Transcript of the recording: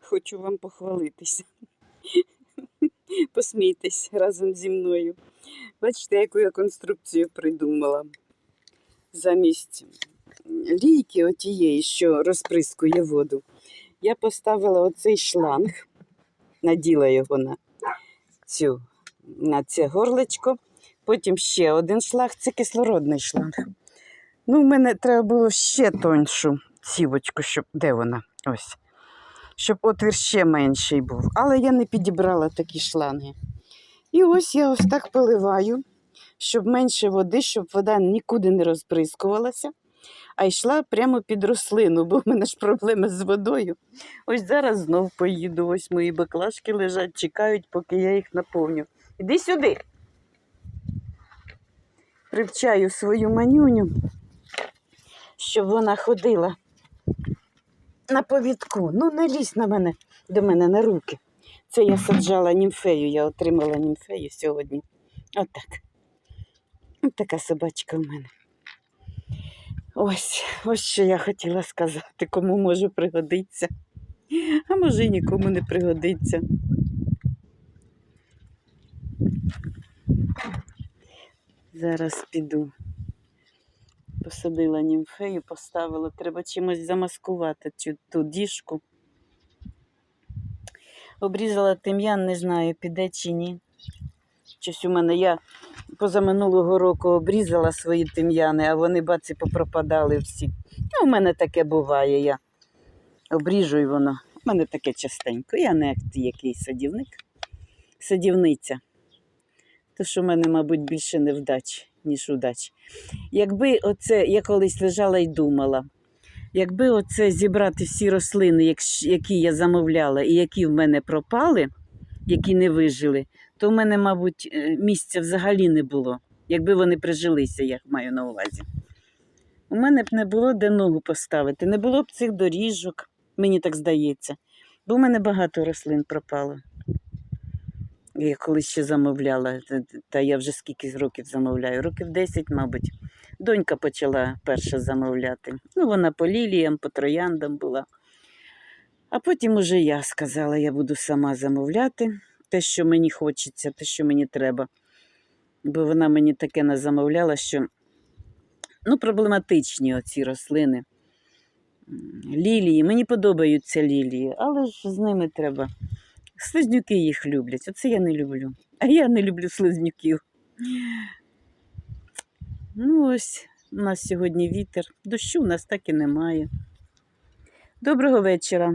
Хочу вам похвалитися. Посмійтесь разом зі мною. Бачите, яку я конструкцію придумала. Замість лійки отієї, що розприскує воду, я поставила оцей шланг, наділа його на цю, на це горлечко. Потім ще один шланг, це кислородний шланг. Ну, в мене треба було ще тоншу цівочку, щоб де вона? Ось. Щоб отвір ще менший був. Але я не підібрала такі шланги. І ось я ось так поливаю, щоб менше води, щоб вода нікуди не розприскувалася, а йшла прямо під рослину, бо в мене ж проблеми з водою. Ось зараз знов поїду. Ось мої баклажки лежать, чекають, поки я їх наповню. Іди сюди. Привчаю свою манюню, щоб вона ходила на повідку. Ну, не лізь на мене до мене на руки. Це я саджала німфею, я отримала німфею сьогодні. Отак. Ось така собачка в мене. Ось, ось що я хотіла сказати, кому може пригодиться, а може й нікому не пригодиться. Зараз піду. Посадила німфею, поставила. Треба чимось замаскувати цю ту діжку. Обрізала тим'ян, не знаю, піде чи ні. Щось у мене я позаминулого року обрізала свої тим'яни, а вони баці попропадали всі. Ну, у мене таке буває, я обріжу і воно. У мене таке частенько. Я не як який садівник, садівниця. То що в мене, мабуть, більше невдач, ніж удач. Якби оце, я колись лежала і думала, якби оце зібрати всі рослини, які я замовляла, і які в мене пропали, які не вижили, то в мене, мабуть, е, місця взагалі не було, якби вони прижилися, я маю на увазі. У мене б не було де ногу поставити, не було б цих доріжок, мені так здається. Бо в мене багато рослин пропало. Я колись ще замовляла, та- я вже скільки років замовляю, років 10, мабуть. Донька почала перша замовляти. Ну, вона по ліліям, по трояндам була. А потім уже я сказала, я буду сама замовляти те, що мені хочеться, те, що мені треба. Бо вона мені таке не замовляла, що ну, проблематичні оці рослини. Лілії, мені подобаються лілії, але ж з ними треба. Слизнюки їх люблять, оце я не люблю. А я не люблю слизнюків. Ну, ось у нас сьогодні вітер. Дощу у нас так і немає. Доброго вечора.